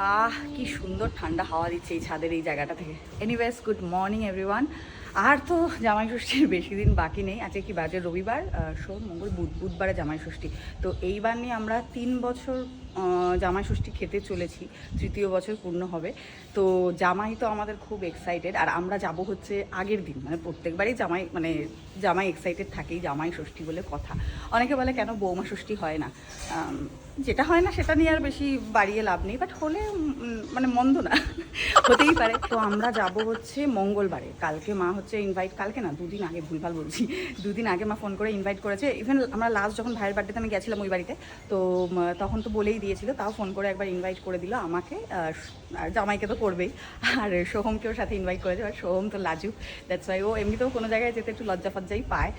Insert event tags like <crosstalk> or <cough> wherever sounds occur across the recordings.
আহ, কি সুন্দর ঠান্ডা হাওয়া দিচ্ছে এই ছাদের এই জায়গাটা থেকে। এনিওয়েস গুড মর্নিং এভরিওয়ান আর তো জামাই ষষ্ঠীর বেশি দিন বাকি নেই। আজকে কি বাজে? রবিবার? সোম মঙ্গল, বুধ, বুধবারে জামাই ষষ্ঠী। তো এইবার নিয়ে আমরা তিন বছর জামাই ষষ্ঠী খেতে চলেছি। তৃতীয় বছর পূর্ণ হবে। তো জামাই তো আমাদের খুব এক্সাইটেড আর আমরা যাব হচ্ছে আগের দিন। মানে প্রত্যেকবারই জামাই মানে জামাই এক্সাইটেড থাকেই জামাই ষষ্ঠী বলে কথা। অনেকে বলে, কেন বৌমা ষষ্ঠী হয় না? যেটা হয় না, সেটা নিয়ে আর বেশি বাড়িয়ে লাভ নেই। বাট হলে মানে মন্দ না। <laughs> হতেই পারে। তো আমরা যাব হচ্ছে মঙ্গলবারে। কালকে মা হচ্ছে ইনভাইট কালকে না, দুদিন আগে, ভুলভাল বলছি, দুদিন আগে মা ফোন করে ইনভাইট করেছে। ইভেন আমরা লাস্ট যখন ভাইয়ের বার্থডেতে আমি গেছিলাম ওই বাড়িতে, তো তখন তো বলেই দিয়েছিল, তাও ফোন করে একবার ইনভাইট করে দিল আমাকে, আর জামাইকে তো করবেই। আর সোহমকেও সাথে ইনভাইট করেছে, আর সোহম তো লাজুক দ্যাটস ওয়াই ও এমনিতেও কোনো জায়গায় যেতে একটু লজ্জা ফজ্জাই পায়।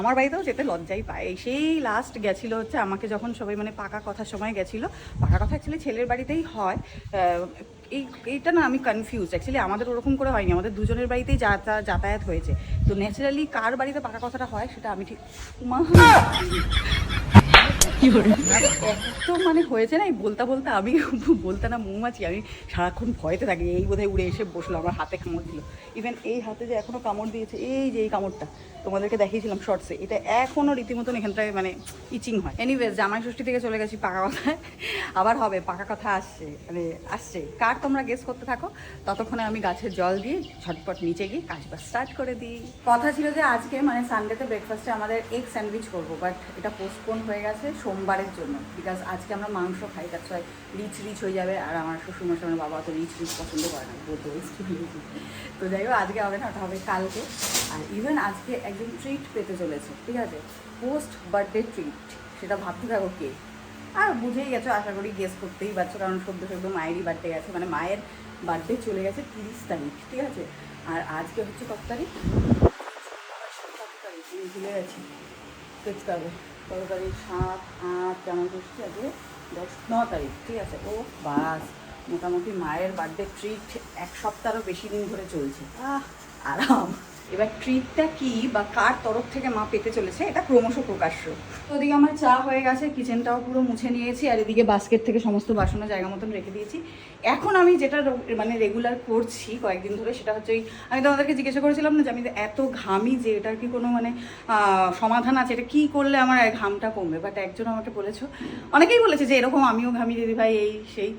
আমার বাড়িতেও যেতে লজ্জাই পায়। সেই লাস্ট গেছিল হচ্ছে আমাকে যখন সবাই মানে পাকা কথার সময় গেছিল, পাকা কথা অ্যাকচুয়ালি ছেলের বাড়িতেই হয় এই এইটা না আমি কনফিউজ অ্যাকচুয়ালি আমাদের ওরকম করে হয়নি। আমাদের দুজনের বাড়িতেই যাতা- যাতায়াত হয়েছে। তো ন্যাচারালি কার বাড়িতে পাকা কথাটা হয়, সেটা আমি ঠিক করে তো মানে হয়েছে না বলতে বলতে আমি বলতে না মৌমাছি, আমি সারাক্ষণ ভয়তে থাকি, এই বোধহয় উড়ে এসে বসল, আমার হাতে কামড় দিল। ইভেন এই হাতে যে এখনও কামড় দিয়েছে, এই যে এই কামড়টা, তোমাদেরকে দেখিয়েছিলাম শর্টসে এটা এখনও রীতিমতন এখানটায় মানে ইচিং হয়। এনিওয়েজ জামাই ষষ্ঠী থেকে চলে গেছি পাকা কথায়। আবার হবে, পাকা কথা আসছে মানে আসছে। কার তোমরা গেস করতে থাকো, ততক্ষণে আমি গাছের জল দিয়ে ঝটপট নিচে গিয়ে কাজবাজ স্টার্ট করে দিই। কথা ছিল যে আজকে মানে সানডেতে ব্রেকফাস্টে আমাদের এগ স্যান্ডউইচ করব বাট এটা পোস্টপোন হয়ে গেছে। সোমবারের জন্য। বিকজ আজকে আমরা মাংস খাই তার ছয় রিচ রিচ হয়ে যাবে। আর আমার শ্বশুরমশাই, আমার বাবা তো রিচ রিচ পছন্দ করে না। বলতে তো যাই হোক, আজকে হবে না, ওটা হবে কালকে। আর ইভেন আজকে একজন ট্রিট পেতে চলেছে, ঠিক আছে? পোস্ট বার্থডে ট্রিট সেটা ভাবতে থাকো কে? আর বুঝেই গেছো, আশা করি গেস করতেই পারছ, কারণ সদ্য সদ্য মায়েরই বার্থডে গেছে মানে মায়ের বার্থডে চলে গেছে তিরিশ তারিখ, ঠিক আছে? আর আজকে হচ্ছে কত তারিখ? ভুলে গেছি। তারিখ সাত, আট, যেমন করছি আজকে দশ, ন তারিখ, ঠিক আছে? ও বাস, মোটামুটি মায়ের বার্থডে ট্রিট এক সপ্তাহেরও বেশি দিন ধরে চলছে। আহ, আরাম। এবার ট্রিটটা কি বা কার তরফ থেকে মা পেতে চলেছে, এটা ক্রমশ প্রকাশ্য। তো ওদিকে আমার চা হয়ে গেছে কিচেনটাও পুরো মুছে নিয়েছি, আর এদিকে বাস্কেট থেকে সমস্ত বাসনের জায়গা মতন রেখে দিয়েছি। এখন আমি যেটা মানে রেগুলার করছি কয়েকদিন ধরে, সেটা হচ্ছে ওই, আমি তোমাদেরকে জিজ্ঞাসা করেছিলাম না যে আমি এত ঘামি যে এটার কি কোনো মানে সমাধান আছে, এটা কি করলে আমার ঘামটা কমবে? বাট একজন আমাকে বলেছ, অনেকেই বলেছে যে এরকম আমিও ঘামি দিদি ভাই এই সেই।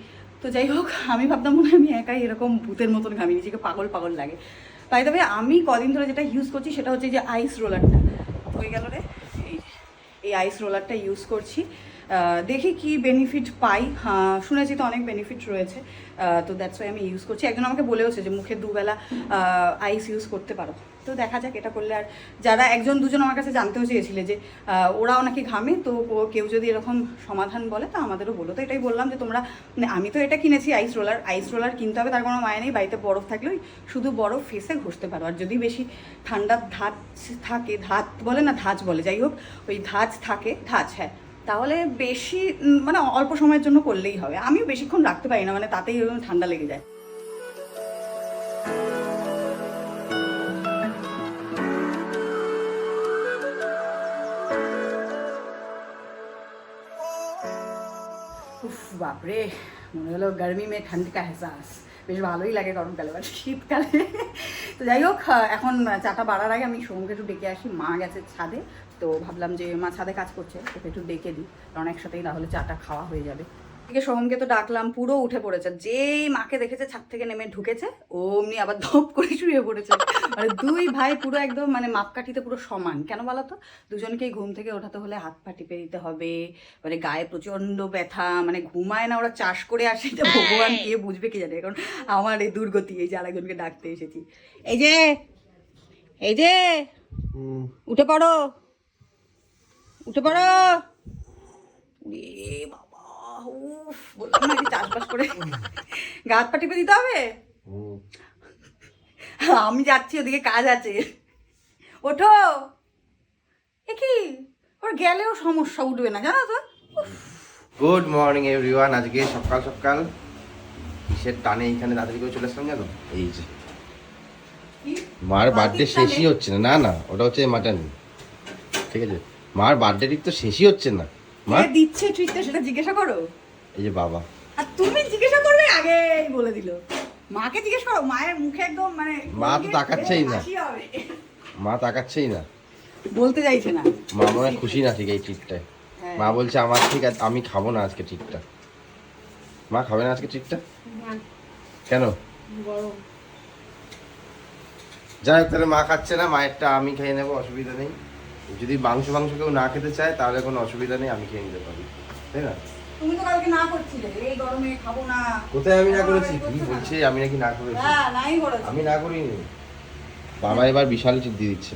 তো যাই হোক, আমি ভাবতাম মনে আমি একাই এরকম ভূতের মতন ঘামি, নিজেকে পাগল পাগল লাগে। তাই তবে আমি কদিন ধরে যেটা ইউজ করছি সেটা হচ্ছে যে আইস রোলারটা হয়ে গেল রে। এই আইস রোলারটা ইউজ করছি। দেখি কি বেনিফিট পাই। হ্যাঁ, শুনেছি তো অনেক বেনিফিট রয়েছে। তো দ্যাটস ওয়াই আমি ইউজ করছি। একজন আমাকে বলেওছে যে মুখে দুবেলা আইস ইউজ করতে পারো। তো দেখা যাক এটা করলে আর যারা একজন দুজন আমার কাছে জানতেও চেয়েছিলে যে ওরাও নাকি ঘামে, তো কেউ যদি এরকম সমাধান বলে, তো আমাদেরও বলো। তো এটাই বললাম যে তোমরা মানে আমি তো এটা কিনেছি আইস রোলার আইস রোলার কিনতে হবে, তার কোনো মায় নেই, বাড়িতে বরফ থাকলে ওই শুধু বরফ ফেসে ঘষতে পারো। আর যদি বেশি ঠান্ডার ধাঁচ থাকে ধাত বলে না, ধাঁচ বলে, যাই হোক, ওই ধাঁচ থাকে, ধাঁচ হ্যাঁ তাহলে বেশি মানে অল্প সময়ের জন্য করলেই হবে। আমিও বেশিক্ষণ রাখতে পারি না মানে তাতেই ঠান্ডা লেগে যায়। বাপরে, মনে হলো গরমি মে ঠান্ড কা এহসাস। বেশ ভালোই লাগে গরমকালে বা শীতকালে তো যাই হোক এখন চাটা বাড়ার আগে আমি সোমকে একটু ডেকে আসি, মা গেছে ছাদে। তো ভাবলাম যে মা ছাদে কাজ করছে, ওকে একটু ডেকে দিই, কারণ একসাথেই তাহলে চাটা খাওয়া হয়ে যাবে। এদিকে সোহমকে তো ডাকলাম পুরো উঠে পড়েছে। যেই মাকে দেখেছে ছাদ থেকে নেমে ঢুকেছে ও অমনি আবার ধপ করে শুয়ে পড়েছে। মানে দুই ভাই পুরো একদম মানে মাপকাঠিতে পুরো সমান। কেন বলো তো দুজনকেই ঘুম থেকে ওঠাতে হলে হাত পা টিপে দিতে হবে। মানে গায়ে প্রচণ্ড ব্যথা মানে ঘুমায় না ওরা চাষ করে আসে। এটা ভগবান কে বুঝবে কি জানে? এখন আমার এই দুর্গতি এই যে আরেকজনকে ডাকতে এসেছি। এই যে এই যে উঠে পড়ো। উঠে পড়ো। বাবা। উফ বললাম না চাষবাস করে? গা পা টিপে দিতে হবে? আমি যাচ্ছি ওদিকে কাজ আছে। ওঠো। এ কি? ওর গেলেও সমস্যা উঠবে না জানো তো? গুড মর্নিং এভরিওয়ান আজকে সকাল সকাল। কিসের টানে এইখানে তাড়াতাড়ি করে চলে আসলাম জানো? এই যে। মার বার্থডে শেষই হচ্ছে না। না না ওটা হচ্ছে মাটন ঠিক আছে? মার বার্থডে ঠিক তো শেষই হচ্ছে না। মা দিচ্ছে ট্রিটটা সেটা জিজ্ঞাসা করো। এই যে বাবা। আর তুমি জিজ্ঞাসা করবে আগে বলে দিল। মাকে জিজ্ঞেস করো মায়ের মুখে একদম মানে মা তো তাকাচ্ছেই না। মা তাকাচ্ছেই না। বলতে চাইছে না। মা মনে হয় খুশি না ঠিক এই ট্রিটটায় হ্যাঁ। মা বলছে আমার ঠিক আছে আমি খাব না আজকে ট্রিটটা মা খাবে না আজকে ট্রিটটা কেন? যাই হোক তাহলে মা খাচ্ছে না মায়েরটা আমি খেয়ে নেব অসুবিধা নেই। যদি মাংস মাংস কেউ না খেতে চায় তাহলে কোনো অসুবিধা নেই আমি খেয়ে নিতে পারি তাই না? তুমি তো কালকে না করছিলে এই গরমে খাব না। কোথায় আমি না করেছি? কি বলছে আমি নাকি না করেছি। হ্যাঁ নাই করেছি। আমি না করিনি। বাবা এবার বিশাল দিয়ে দিচ্ছে।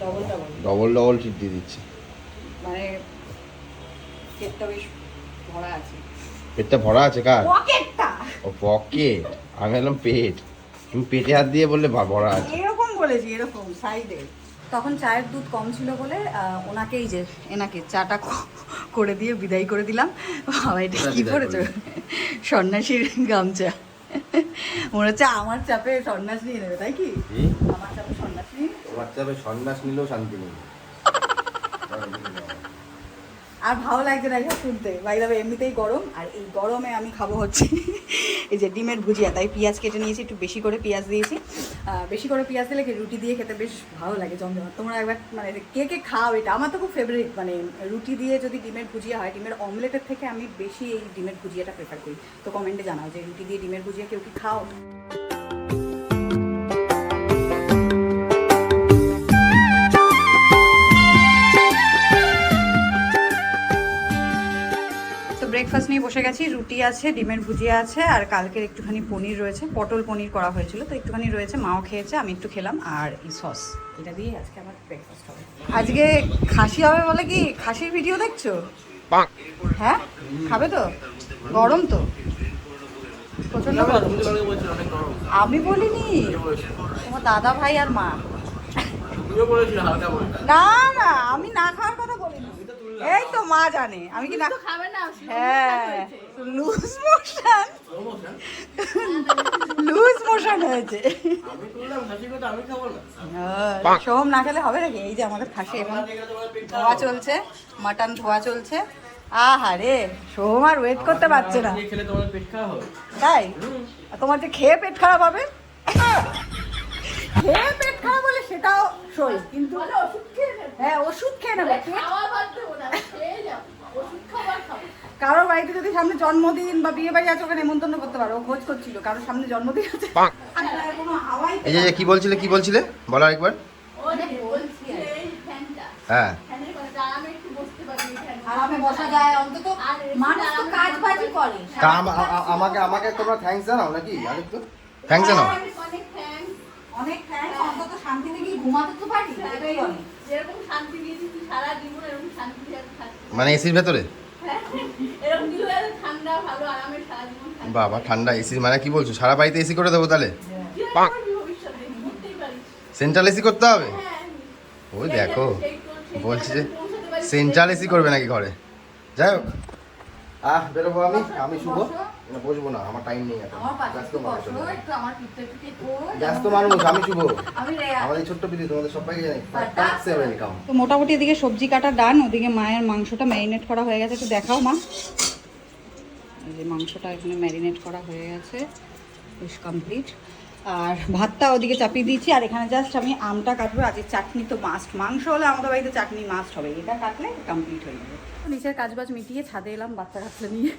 Double double. Double double treat দিয়ে দিচ্ছে। মানে পেটটা বেশ ভরা আছে। পেটটা ভরা আছে কার? পকেটটা! ও পকেট। আমি বললাম পেট। তুমি পেটে হাত দিয়ে বললে ভরা আছে। এরকম বলেছি এরকম সাইডে তখন চায়ের দুধ কম ছিল বলে ওনাকেই যে এনাকে চাটা করে দিয়ে বিদায় করে দিলাম। বাবা এটা কি বিদায় সন্ন্যাসীর গামছা। মনে হচ্ছে আমার চাপে সন্ন্যাস নিয়ে নেবে তাই কি? আমার চাপে সন্ন্যাস নিয়ে? তোমার চাপে সন্ন্যাস নিলেও শান্তি নেই। আর ভালো লাগছে না এসব শুনতে। বাইরে এমনিতেই গরম আর এই গরমে আমি খাব হচ্ছে এই যে ডিমের ভুজিয়া। তাই পেঁয়াজ কেটে নিয়েছি একটু বেশি করে পেঁয়াজ দিয়েছি। বেশি করে পেঁয়াজ দিলে রুটি দিয়ে খেতে বেশ ভালো লাগে জমজমাট? তোমরা একবার মানে কে কে খাও এটা? আমার তো খুব ফেভারিট মানে রুটি দিয়ে যদি ডিমের ভুজিয়া হয়, ডিমের অমলেটের থেকে আমি বেশি এই ডিমের ভুজিয়াটা প্রেফার করি। তো কমেন্টে জানাও যে রুটি দিয়ে ডিমের ভুজিয়া কেউ কি খাও? ব্রেকফাস্ট নিয়ে বসে গেছি। রুটি আছে ডিমের ভুজিয়া আছে আর কালকের একটুখানি পনির রয়েছে। পটল পনির করা হয়েছিল তো একটুখানি রয়েছে মাও খেয়েছে আমি একটু খেলাম আর এই সস। এটা দিয়ে আজকে আমার ব্রেকফাস্ট হবে। আজকে খাসি হবে বলে কি? খাসির ভিডিও দেখছ? হ্যাঁ? খাবে তো? গরম তো? প্রচণ্ড গরম। আমি বলিনি। তোমার দাদা ভাই আর মা। না না আমি না খাওয়ার কথা এই তো মা জানে। আমি কি না খাবে না হ্যাঁ। Loose motion. লুজ মোশন হয়েছে। হ্যাঁ, সোহম না খেলে হবে নাকি? এই যে আমাদের খাসি এখন। ধোয়া চলছে মাটন ধোয়া চলছে। আহা রে সোহম আর ওয়েট করতে পারছে না। খেলে তোমার পেট খারাপ হবে। তাই? তোমার যে খেয়ে পেট খারাপ হবে? খেয়ে পেট খারাপ সেটাও সই কিন্তু হ্যাঁ ওষুধ খেয়ে নেবে। খাওয়া বাদ দেবো না খেয়ে যাও ওষুধ খাবার খাব। কারোর বাড়িতে যদি সামনে জন্মদিন বা বিয়ে বাড়ি আছে ওকে নেমন্তন্ন করতে পারো ও খোঁজ করছিল কারোর সামনে জন্মদিন আছে। আর কোনো হাওয়াই এই যে যে কি বলছিলে কি বলছিলে? বলো একবার হ্যাঁ। আমাকে আমাকে তোমরা থ্যাঙ্কস জানাও নাকি? আরেকটু। থ্যাঙ্কস জানাও। অনেক থ্যাঙ্কস অন্তত শান্তিতে গিয়ে ঘুমাতে তো পারি? এটাই অনেক যেরকম শান্তি দিয়েছি তুই সারা জীবন এরকম শান্তি মানে এসির ভেতরে? হ্যাঁ, এরকম ঠান্ডা ভালো আরামে সারা জীবন বাবা ঠান্ডা এসি মানে কি বলছো? সারা বাড়িতে এসি করে দেবো তাহলে? সেন্ট্রাল এসি করতে হবে? হ্যাঁ ওই দেখো বলছি যে সেন্ট্রাল এসি করবে নাকি ঘরে? যাই হোক। আহ বেরোবো আমি আমি শুভ না বসবো না আমার টাইম নেই এখন। ব্যস্ত মানুষ আমি। ব্যস্ত মানুষ শুভ। আমাদের ছোট্ট পিঠে তোমাদের সবাইকে জানাই। ওয়েলকাম তো মোটামুটি এদিকে সবজি কাটা ডান ওদিকে মায়ের মাংসটা ম্যারিনেট করা হয়ে গেছে একটু দেখাও মা। এই যে মাংসটা এখানে ম্যারিনেট করা হয়ে গেছে বেশ কমপ্লিট আর ভাতটা ওদিকে চাপিয়ে দিয়েছি আর এখানে জাস্ট আমি আমটা কাটবো আজকে চাটনি তো মাস্ট মাংস হলে আমাদের বাড়িতে চাটনি মাস্ট হবে এটা কাটলে কমপ্লিট হয়ে যাবে। তো নিচের কাজবাজ মিটিয়ে ছাদে এলাম বাচ্চা কাচ্চা নিয়ে।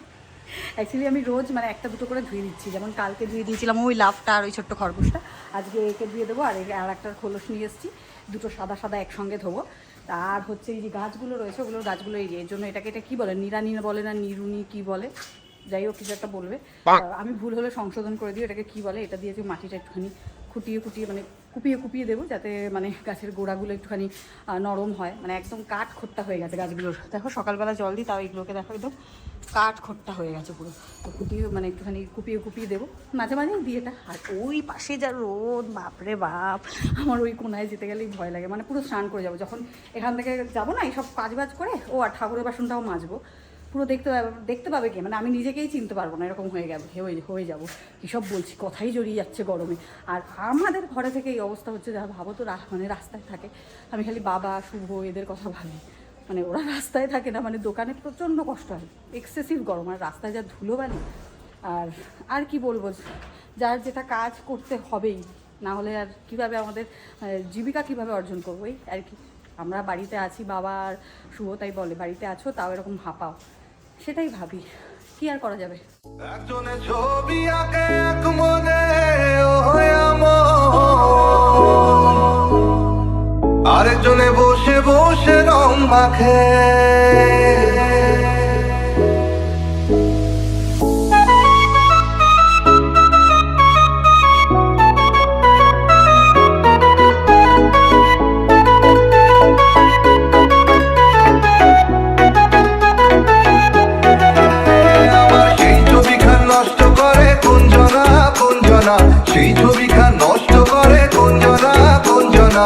অ্যাকচুয়ালি আমি রোজ মানে একটা দুটো করে ধুয়ে দিচ্ছি। যেমন কালকে ধুয়ে দিয়েছিলাম ওই লাভটা আর ওই ছোট্ট খরগোশটা। আজকে একে ধুয়ে দেবো আর আর একটা খোলস নিয়ে এসেছি। দুটো সাদা সাদা একসঙ্গে ধোবো। আর হচ্ছে এই যে গাছগুলো রয়েছে ওগুলোর গাছগুলো এই এর জন্য এটাকে এটা কী বলে? নিরানি বলে না নিরুনি কি বলে? যাই হোক কিছু একটা বলবে। আমি ভুল হলে সংশোধন করে দিই এটাকে কি বলে? এটা দিয়ে যে মাটিটা একটুখানি খুঁটিয়ে খুঁটিয়ে মানে কুপিয়ে কুপিয়ে দেবো যাতে মানে গাছের গোড়াগুলো একটুখানি নরম হয়। মানে একদম কাঠ খোট্টা হয়ে গেছে গাছগুলোর। দেখো সকালবেলা জল দিই তাও এগুলোকে দেখো একদম কাঠ খোট্টা হয়ে গেছে পুরো। তো কুপিয়ে মানে একটুখানি কুপিয়ে কুপিয়ে দেবো। মাঝে মাঝে এটা। আর ওই পাশে যা রোদ, বাপরে বাপ। আমার ওই কোনায় যেতে গেলেই ভয় লাগে। মানে পুরো স্নান করে যাব। যখন এখান থেকে যাব না, এইসব কাজ বাজ করে, ও আর ঠাকুরের বাসনটাও মাজবো। পুরো দেখতে দেখতে পাবে কি? মানে আমি নিজেকেই চিনতে পারব না, এরকম হয়ে গেল হয়ে হয়ে যাব। এসব বলছি, কথাই জড়িয়ে যাচ্ছে গরমে। আর আমাদের ঘরে থেকে এই অবস্থা হচ্ছে যা ভাবো তো মানে রাস্তায় থাকে। আমি খালি বাবা, শুভ, এদের কথা ভাবি। মানে ওরা রাস্তায় থাকে না মানে দোকানে প্রচণ্ড কষ্ট হয়। এক্সেসিভ গরম, আর রাস্তায় যা ধুলোবালি, আর আর কি বলব, যার যেটা কাজ করতে হবেই, না হলে আর কীভাবে আমাদের জীবিকা কীভাবে অর্জন করব, এই আর কি। আমরা বাড়িতে আছি, বাবা আর শুভ তাই বলে, বাড়িতে আছো, তাও এরকম হাঁপাও। সেটাই ভাবি, কি আর করা যাবে। আরেকজনে বসে বসে রং মাখে। সেই ছবিখান নষ্ট করে কুঞ্জনা কুঞ্জনা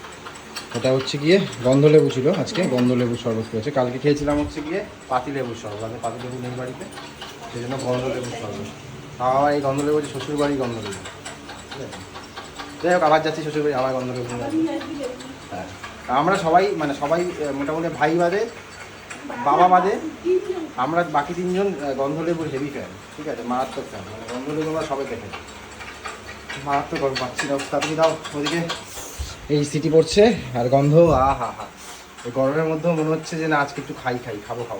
এটা হচ্ছে গিয়ে গন্ধ লেবু ছিল আজকে গন্ধ লেবুর শরবত করেছে। কালকে খেয়েছিলাম হচ্ছে গিয়ে পাতি লেবুর শরবত আমি পাতি লেবু নেই বাড়িতে সেই জন্য গন্ধ লেবুর শরবত আবার এই গন্ধ লেবু হচ্ছে শ্বশুর বাড়ি গন্ধ লেবু ঠিক আছে? যাই হোক, আবার যাচ্ছি শ্বশুর বাড়ি আমার গন্ধ লেবু হ্যাঁ আমরা সবাই মানে সবাই মোটামুটি ভাই বাদে, বাবা বাদে, আমরা বাকি তিনজন গন্ধলেবুর হেভি ফ্যান ঠিক আছে? মারাত্মক ফ্যান মানে গন্ধলেবু আমরা সবাই দেখে মারাত্মক গরম পাচ্ছি না তাড়াতাড়ি দাও, ওদিকে। এই সিটি পড়ছে আর গন্ধ আ হা হা। এই গরমের মধ্যেও মনে হচ্ছে যে না, আজকে একটু খাই খাই, খাব খাব।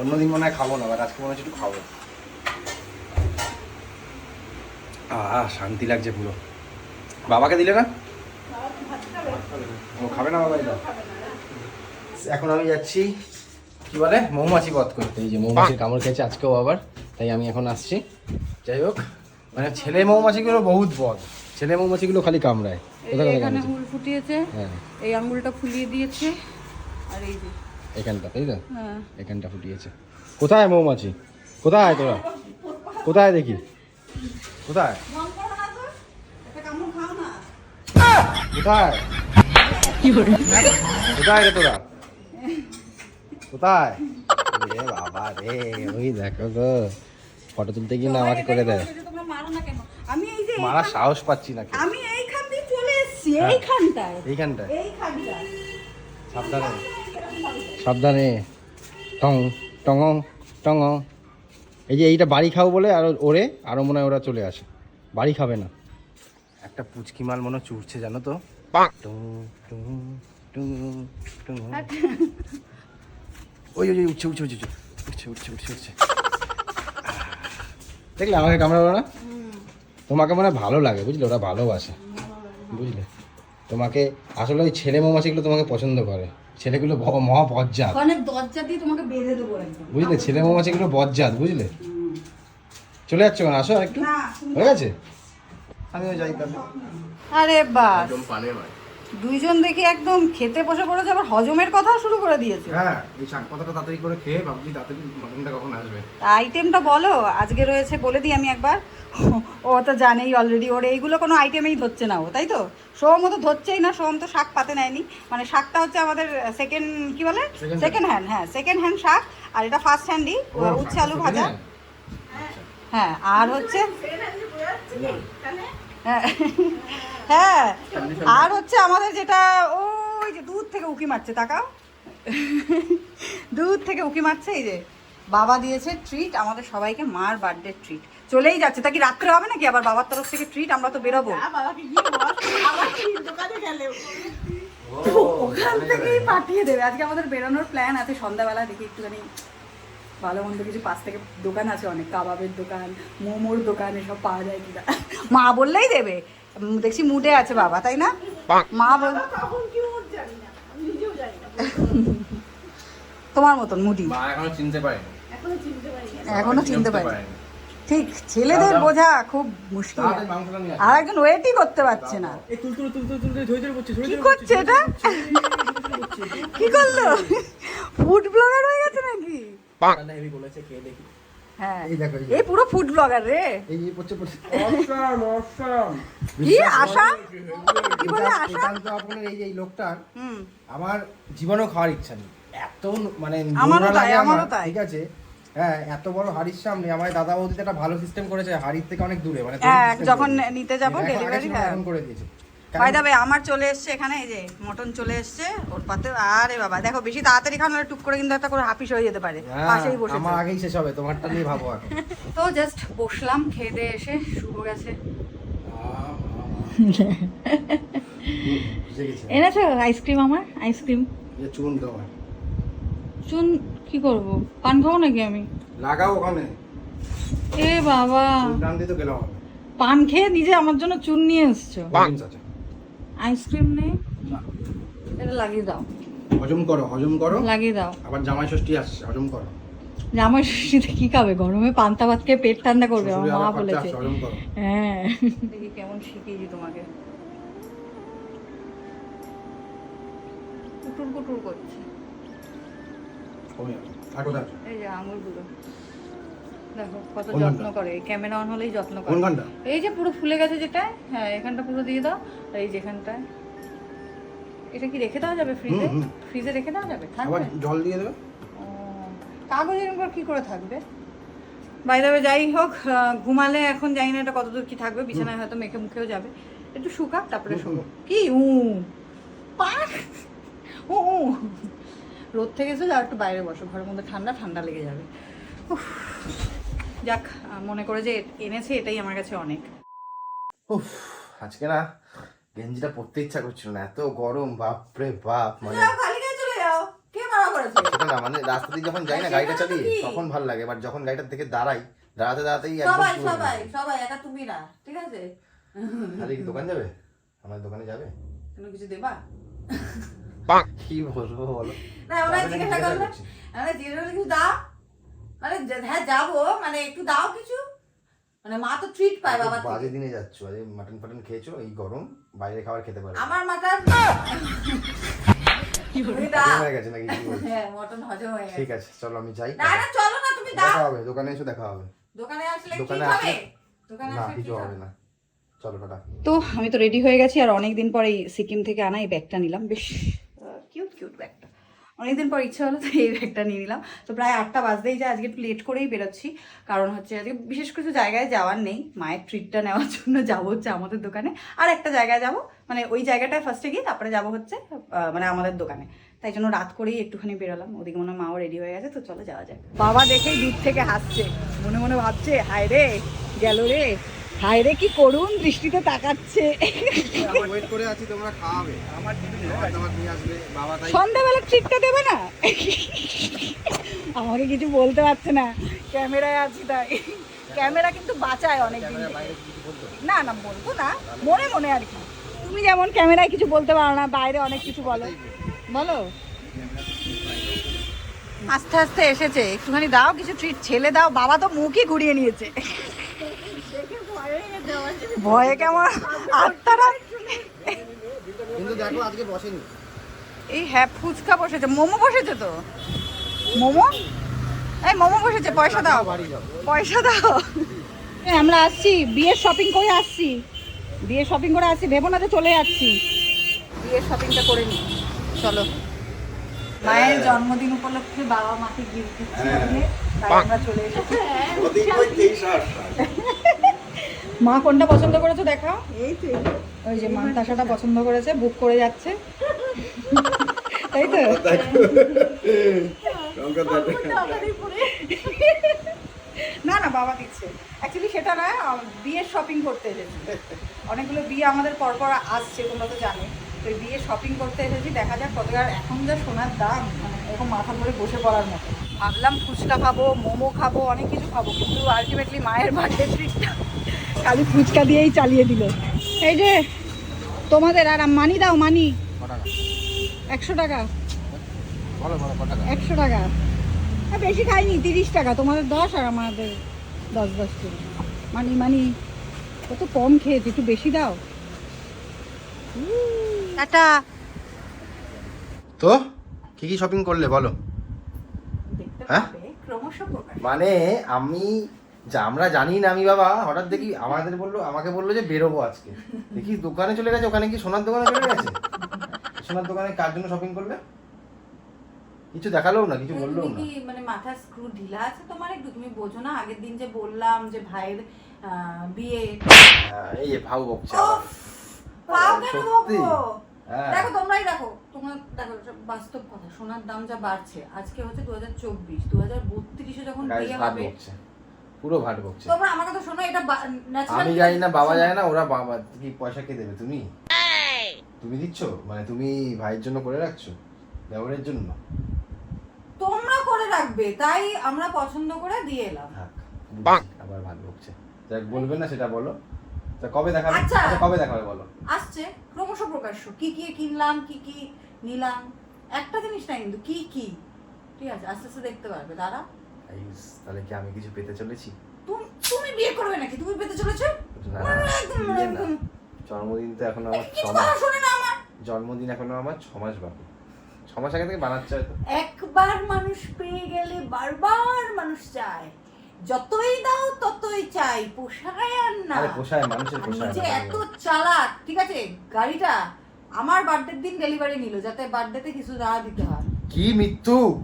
অন্যদিন মনে হয় খাব না, বাট আজকে মনে হচ্ছে একটু খাব। আহ, শান্তি লাগছে পুরো। বাবাকে দিলে না? ও খাবে না বাবা এটা? এখন আমি যাচ্ছি, কি বলে? মৌমাছি বধ করতে। এই যে মৌমাছির কামড় খেয়েছে আজকেও আবার, তাই আমি এখন আসছি। যাই হোক মানে ছেলে মৌমাছিগুলো বহুত বধ। ছেলে মৌমাছিগুলো খালি কামড়ায়। এখানে হুল ফুটিয়েছে হ্যাঁ। এই আঙ্গুলটা ফুলিয়ে দিয়েছে আর এই যে। এখানটা তাই তো? হ্যাঁ। এখানটা ফুটিয়েছে। কোথায় মৌমাছি? কোথায় তোরা? কোথায় দেখি? কোথায়? কোথায়? কোথায় রে তোরা? কোথায়? রে বাবা রে ওই দেখো গো। ফটো তুলতে গিয়ে না আমাকে করে দেয় আমি যে মারা সাহস পাচ্ছি না। আমি এইখান দিয়ে চলে এসেছি হ্যাঁ। এইখানটায়। এইখানটায়। এইখানটায়। সাবধানে সাবধানে। টং টং টং এই যে এইটা বাড়ি খাও বলে আর ওরে আরও মনে হয় ওরা চলে আসে। বাড়ি খাবে না। একটা পুচকি মাল মনে চুরছে জানো তো? টুং, টুং, টুং, টুং। ওই ওই ওই, উঠছে উঠছে উঠছে উঠছে উঠছে উঠছে উঠছে। দেখলে আমাকে কামড়াবো না? তোমাকে মানে ভালো লাগে বুঝলে? ওরা ভালোবাসে বুঝলে? তোমাকে আসলে ওই ছেলে মৌমাছিগুলো তোমাকে পছন্দ করে। ছেলেগুলো মহা বজ্জাত অনেক দরজা দিয়ে তোমাকে বেঁধে দেবো একদম। বুঝলে? ছেলে মৌমাছিগুলো বজ্জাত বুঝলে? চলে যাচ্ছ কেন? আসো একটু। হয়ে গেছে? আমিও যাই তাহলে। আরে বাস। দুইজন দেখি একদম খেতে বসে পড়েছে আবার হজমের কথাও শুরু করে দিয়েছে। হ্যাঁ এই শাক পাতাটা তাড়াতাড়ি করে খেয়ে ভাবছি তাড়াতাড়ি মাটনটা কখন আসবে। আইটেমটা বলো আজকে রয়েছে বলে দিই আমি একবার। ও তো জানেই অলরেডি ওর এইগুলো কোনো আইটেমেই ধরছে না ও তাই তো? সোম তো ধরছেই না সোম তো শাক পাতে নেয়নি। মানে শাকটা হচ্ছে আমাদের সেকেন্ড কি বলে? সেকেন্ড হ্যান্ড হ্যাঁ সেকেন্ড হ্যান্ড শাক আর এটা ফার্স্ট হ্যান্ডই উচ্ছে আলু ভাজা। হ্যাঁ আর হচ্ছে হ্যাঁ। হ্যাঁ আর হচ্ছে আমাদের যেটা ওই যে দুধ থেকে উকি মারছে তাকাও। দুধ থেকে উকি মারছে এই যে বাবা দিয়েছে ট্রিট আমাদের সবাইকে মার বার্থডে ট্রিট চলেই যাচ্ছে তা কি রাত্রে হবে নাকি? আবার বাবার তরফ থেকে ট্রিট আমরা তো বেরোবো? ওখান থেকেই পাঠিয়ে দেবে। আজকে আমাদের বেরোনোর প্ল্যান আছে সন্ধ্যাবেলা দেখি একটুখানি ভালো মন্দ কিছু পাশ থেকে দোকান আছে অনেক কাবাবের দোকান মোমোর দোকান এসব পাওয়া যায় কিনা। মা বললেই দেবে। দেখছি মুডে আছে বাবা তাই না? মা বল তখন কি মুড জানি না আমি নিজেও জানি না। তোমার মতন মুডি এখনও চিনতে পারেনি। এখনও চিনতে পারি না এখনও চিনতে পারি ঠিক ছেলেদের বোঝা খুব মুশকিল। আর একজন ওয়েটই করতে পারছে না। কি করছে এটা? কি করল? ফুড ব্লগার হয়ে গেছে নাকি? দেখি। হ্যাঁ এই দেখো, এই এই পুরো ফুড ব্লগার রে এই এই পড়ছে পড়ছে কি আশা কি বলে আশা একান্ত আপনার এই যে এই লোকটার হুম আমার জীবনেও খাওয়ার ইচ্ছা নেই এত মানে আমারও তাই, আমারও তাই। ঠিক আছে হ্যাঁ এত বড় হাড়ির সামনে আমার দাদা বৌদিতে একটা ভালো সিস্টেম করেছে হাড়ির থেকে অনেক দূরে মানে হ্যাঁ, যখন নিতে যাব, হ্যাঁ। করে দিয়েছে বাই দা আমার চলে এসছে এখানে এই যে মটন চলে এসছে ওর পাতে আরে বাবা দেখো বেশি তাড়াতাড়ি খাওয়ানো হলে টুক করে কিন্তু একটা করে হাফিস হয়ে যেতে পারে। হ্যাঁ, পাশেই বসে আমার আগেই শেষ হবে তোমারটা নিয়ে ভাবো এখন <laughs> তো জাস্ট বসলাম খেয়ে দিয়ে এসে শুভ গেছে। এনেছো আইসক্রিম আমার? আইসক্রিম চুন তোমার চুন কি করব? পান খাব নাকি আমি? লাগাও ওখানে। এ বাবা। পান খেয়ে নিজে আমার জন্য চুন নিয়ে এসছো। আইসক্রিম নেই এটা লাগিয়ে দাও। হজম করো হজম করো। লাগিয়ে দাও। আবার জামাই ষষ্ঠী আসছে হজম করো। জামাই ষষ্ঠীতে কি খাবে? গরমে পান্তা ভাত খেয়ে পেট ঠান্ডা করবে আমার মা বলেছে। হজম করো। হ্যাঁ। দেখি কেমন শিখিয়েছি তোমাকে। কুটুর কুটুর করছে। এই যে আঙুরগুলো। দেখো কত যত্ন? করে ক্যামেরা অন হলেই যত্ন করে। গানটা এই যে পুরো ফুলে গেছে যেটা হ্যাঁ এখানটা পুরো দিয়ে দাও আর এই যেখানটায়। এটা কি রেখে দেওয়া যাবে ফ্রিজে। ফ্রিজে রেখে দেওয়া যাবে? থাকবে? জল দিয়ে দেবে? ও, কাগজের উপর কি করে থাকবে? বাইরে যাই হোক ঘুমালে এখন জানি না এটা কতদূর কি থাকবে বিছানায় হয়তো মেখে মুখেও যাবে। একটু শুকাক তারপরে শুকো কি উ পাক! উ রোদ থেকে এসে যাও একটু বাইরে বসো ঘরের মধ্যে ঠান্ডা ঠান্ডা লেগে যাবে। উফ, যাক মনে করে যে এনেছে এটাই আমার কাছে অনেক। উফ আজকে না গেঞ্জিটা পরতে ইচ্ছা করছিল না এত গরম বাপরে বাপ মানে খালি গায়ে চলে যাও। কে মারা করেছে? সেটা না মানে রাস্তা দিয়ে যখন যাই না গাড়িটা চালিয়ে তখন ভালো লাগে বাট যখন গাড়িটার থেকে দাঁড়াই দাঁড়াতে দাঁড়াতেই একদম সবাই সবাই সবাই একা তুমি না ঠিক আছে? খালি কি দোকান যাবে? আমার দোকানে যাবে? কোনো কিছু দেবা? কি বলব বলো? না ওরা জিজ্ঞাসা জিজ্ঞাসা করল। আমরা জিজ্ঞাসা করলে কিছু দাও? মানে হ্যাঁ যাব। মানে একটু দাও কিছু। মানে মা তো ট্রিট পায় বাবা। বাজে দিনে যাচ্ছ। আরে মাটন ফাটন খেয়েছো এই গরম। বাইরে খাবার খেতে পারবে আমার হয়ে? <laughs> হ্যাঁ মটন হয়ে গেছে। ঠিক আছে চলো আমি যাই। না না চলো না তুমি দাও। দেখা হবে দোকানে এসে দেখা হবে। দোকানে আসলে দোকানে আসলে- না কিছু হবে না। চলো তো আমি তো রেডি হয়ে গেছি আর অনেক দিন পরে এই সিকিম থেকে আনা এই ব্যাগটা নিলাম। বেশ কিউট কিউট ব্যাগটা অনেকদিন পর ইচ্ছা হলো, তো এই ব্যাগটা নিয়ে নিলাম। তো প্রায় আটটা বাজতেই যায়, আজকে একটু লেট করেই বেরোচ্ছি। কারণ হচ্ছে আজকে বিশেষ কিছু জায়গায় যাওয়ার নেই। মায়ের ট্রিটটা নেওয়ার জন্য যাব হচ্ছে আমাদের দোকানে। আর একটা জায়গায় যাব মানে ওই জায়গাটায় ফার্স্টে গিয়ে তারপরে যাব হচ্ছে মানে আমাদের দোকানে। তাই জন্য রাত করেই একটুখানি বেরোলাম। ওদিকে মনে মাও রেডি হয়ে গেছে, তো চলো যাওয়া যাক। বাবা দেখেই দূর থেকে হাসছে। মনে মনে ভাবছে, হায় রে, গেল রে। হায় রে কি করুন দৃষ্টিতে তাকাচ্ছে। ওয়েট করে আছি তোমরা খাওয়াবে। আমার নিয়ে আসবে বাবা তাই সন্ধ্যাবেলা ট্রিটটা দেবে না? আমাকে কিছু বলতে পারছে না ক্যামেরায় আছি তাই। ক্যামেরা কিন্তু বাঁচায় অনেক দিন না না বলব না মনে মনে আর কি। তুমি যেমন ক্যামেরায় কিছু বলতে পারো না বাইরে অনেক কিছু বলো। বলো। আস্তে আস্তে এসেছে। একটুখানি দাও কিছু ট্রিট ছেলে দাও বাবা তো মুখই ঘুরিয়ে নিয়েছে। ভয়ে কেমন? আত্মারা কিন্তু দেখো আজকে বসেনি। এই হ্যাঁ ফুচকা বসেছে। মোমো বসেছে তো? মোমো? এই মোমো বসেছে পয়সা দাও। বাড়ি পয়সা দাও। এই, আমরা আসছি বিয়ের শপিং করে আসছি। বিয়ের শপিং করে আসছি ভেবো না যে চলে যাচ্ছি। বিয়ের শপিংটা করে নি। চলো। মায়ের জন্মদিন উপলক্ষে বাবা মাকে গিফট দিচ্ছি আমরা চলে এসেছি। মা কোনটা পছন্দ করেছ দেখা? এই তো ওই যে মানতাসাটা পছন্দ করেছে বুক করে যাচ্ছে। <laughs> তাই তো? না না বাবা দিচ্ছে। অ্যাকচুয়ালি সেটা না বিয়ের শপিং করতে এসেছি। অনেকগুলো বিয়ে আমাদের পরপর আসছে তোমরা তো জানো। তো এই বিয়ে শপিং করতে এসেছি দেখা যাক কত আর এখন যা সোনার দাম মানে এরকম মাথা ধরে বসে পড়ার মতো। ভাবলাম ফুচকা খাব মোমো খাব অনেক কিছু খাব কিন্তু আলটিমেটলি মায়ের বার্থডে ট্রিটটা খালি ফুচকা দিয়েই চালিয়ে দিল। এই যে তোমাদের আর মানি দাও মানি। একশো টাকা। একশো টাকা। বেশি খাইনি তিরিশ টাকা। তোমাদের দশ আর আমাদের দশ দশ করে মানি মানি কত কম খেয়েছি একটু বেশি দাও। টাটা। তো কি কি শপিং করলে বলো? হ্যাঁ? মানে আমি যা আমরা জানি না আমি বাবা হঠাৎ দেখি আমাদের বলল আমাকে বলল যে বেরোবো আজকে। দেখি দোকানে চলে গেছে ওখানে কি সোনার দোকানে চলে গেছে? সোনার দোকানে কার জন্য শপিং করবে? কিছু দেখালোও না কিছু না। মানে মাথার স্ক্রু ঢিলা আছে তোমার একটু? তুমি বোঝো না আগের দিন যে বললাম যে ভাইয়ের বিয়ে। হ্যাঁ, এই যে ভাউ বকছে। কেন বকবো? হ্যাঁ। দেখো তোমরাই দেখো তোমার দেখো বাস্তব কথা সোনার দাম যা বাড়ছে আজকে হচ্ছে দু হাজার চব্বিশ দু হাজার বত্রিশে যখন বিয়ে হবে পুরো ভাট বকছে। তোমরা আমার কথা শোনো এটা ন্যাচারাল আমি জানি না বাবা জানে না ওরা বাবা কি পয়সা কে দেবে তুমি? তুমি দিচ্ছ? মানে তুমি ভাইয়ের জন্য করে রাখছো? দেওরের জন্য? তোমরা করে রাখবে তাই আমরা পছন্দ করে দিয়ে এলাম। আবার ভাট বকছে। যাক বলবে না সেটা বলো। তা কবে দেখাবে? আচ্ছা। আচ্ছা, কবে দেখাবে বলো? আসছে ক্রমশ প্রকাশ্য। কি কি কিনলাম কি কি নিলাম? একটা জিনিস না কিন্তু কি কি? ঠিক আছে আস্তে আস্তে দেখতে পারবে দাঁড়া আইস, তাহলে কি আমি কিছু পেতে চলেছি? তুমি তুমি বিয়ে করবে নাকি? তুমি পেতে চলেছো। জন্মদিন তো এখনও আমার শোনে না জন্মদিন এখনও আমার ছ মাস বাকি। ছ মাস আগে থেকে বানাচ্ছে হয়তো। একবার মানুষ পেয়ে গেলে বারবার মানুষ চায়। যতই দাও ততই চাই। পোষায় আর না। আরে পোষায় মানুষের পোষায় না। এত চালাক ঠিক আছে? গাড়িটা আমার বার্থডের দিন ডেলিভারি নিল যাতে বার্থডেতে কিছু না দিতে হয়। কি মৃত্যুক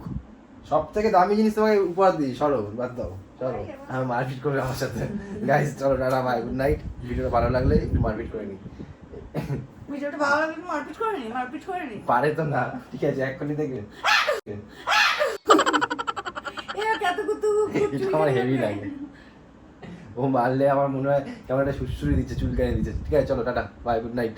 সব থেকে দামি জিনিস তোমাকে উপহার দিই সরো বাদ দাও চলো আমি মারপিট করবে আমার সাথে। গাইস চলো টাটা বাই গুড নাইট ভিডিওটা ভালো লাগলে একটু মারপিট করে নি ভিডিওটা ভালো লাগলে মারপিট করে নি মারপিট করে নি পারে তো না। ঠিক আছে এক্ষুনি দেখবে। আমার হেভি লাগে। ও মারলে আমার মনে হয় কেমন একটা সুশ্রুরি দিচ্ছে চুলকানি দিচ্ছে। ঠিক আছে চলো টাটা বাই গুড নাইট